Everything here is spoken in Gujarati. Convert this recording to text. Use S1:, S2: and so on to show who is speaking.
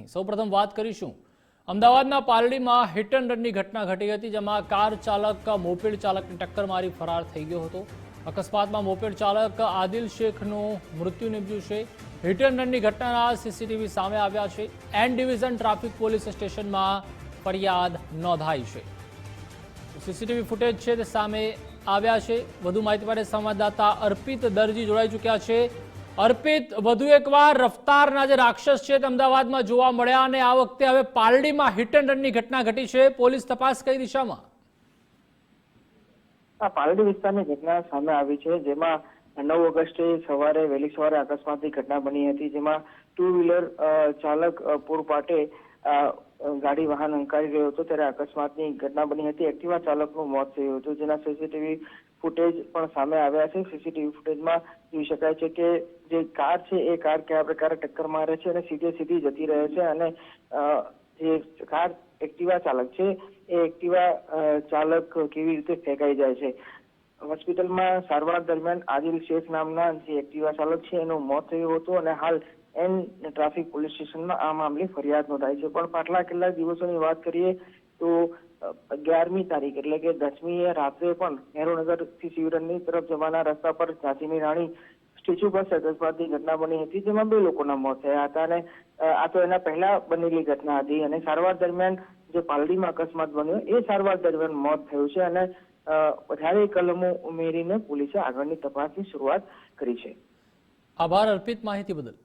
S1: સૌપ્રથમ વાત કરીશું. અમદાવાદના પાલડીમાં હિટ એન્ડ રનની ઘટના ઘટી હતી, જેમાં કાર ચાલક, મોપેડ ચાલકને ટક્કર મારી ફરાર થઈ ગયો હતો. અકસ્માતમાં મોપેડ ચાલક આદિલ શેખનું મૃત્યુ નિપજ્યું છે. હિટ એન્ડ રનની ઘટનાના સીસીટીવી સામે આવ્યા છે. એન ડિવિઝન ટ્રાફિક પોલીસ સ્ટેશનમાં ફરિયાદ નોંધાઈ છે. સીસીટીવી ફૂટેજ છે તે સામે આવ્યા છે. વધુ માહિતી માટે સંવાદદાતા અર્પિત દરજી જોડાઈ ચૂક્યા છે. અર્પિત વધુ એકવાર રફતારના જે રાક્ષસ છે તે અમદાવાદમાં જોવા મળ્યા અને આ વખતે હવે પાલડીમાં હિટ એન્ડ રનની ઘટના ઘટી છે. પોલીસ તપાસ કઈ દિશામાં?
S2: પાલડી વિસ્તારની ઘટના સામે આવી છે, જેમાં નવ ઓગસ્ટે સવારે વહેલી સવારે અકસ્માતની ઘટના બની હતી, જેમાં ટુ વ્હીલર ચાલક પૂરપાટે ગાડી વાહન અંકારી રહ્યો હતો ત્યારે અકસ્માતની ઘટના બની હતી. એક્ટિવા ચાલકનું મોત થયું હતું. જેના સીસીટીવી ફૂટેજ પણ સામે આવ્યા છે. સીસીટીવી ફૂટેજમાં જોઈ શકાય છે કે જે કાર છે, એ કાર કયા પ્રકારે ટક્કર મારે છે અને સીધે સીધી જતી રહે છે અને જે કાર એક્ટિવા ચાલક છે, એ એક્ટિવા ચાલક કેવી રીતે ફેંકાઈ જાય છે? હોસ્પિટલમાં સારવાર દરમિયાન આદિલ શેખ નામના જે એક્ટિવા ચાલક છે, એનું મોત થયું હતું અને હાલ એન ટ્રાફિક પોલીસ સ્ટેશનમાં આ મામલે ફરિયાદ નોંધાઈ છે. પણ પાછલા કેટલાક દિવસોની વાત કરીએ તો અગિયારમી તારીખ એટલે કે દસમી રાત્રે પણ નહેરુનગરથી શિવરણની તરફ જવાના રસ્તા પર ઝાંસીની રાણી સ્ટેચ્યુ પર અકસ્માતની ઘટના બની હતી, જેમાં બે લોકોના મોત થયા હતા અને આ તો એના પહેલા બનેલી ઘટના હતી અને સારવાર દરમિયાન જે પાલડીમાં અકસ્માત બન્યો એ સારવાર દરમિયાન મોત થયું છે અને વધારે કલમો ઉમેરીને પોલીસે આગળની તપાસની શરૂઆત કરી છે.
S1: આભાર અર્પિત માહિતી બદલ.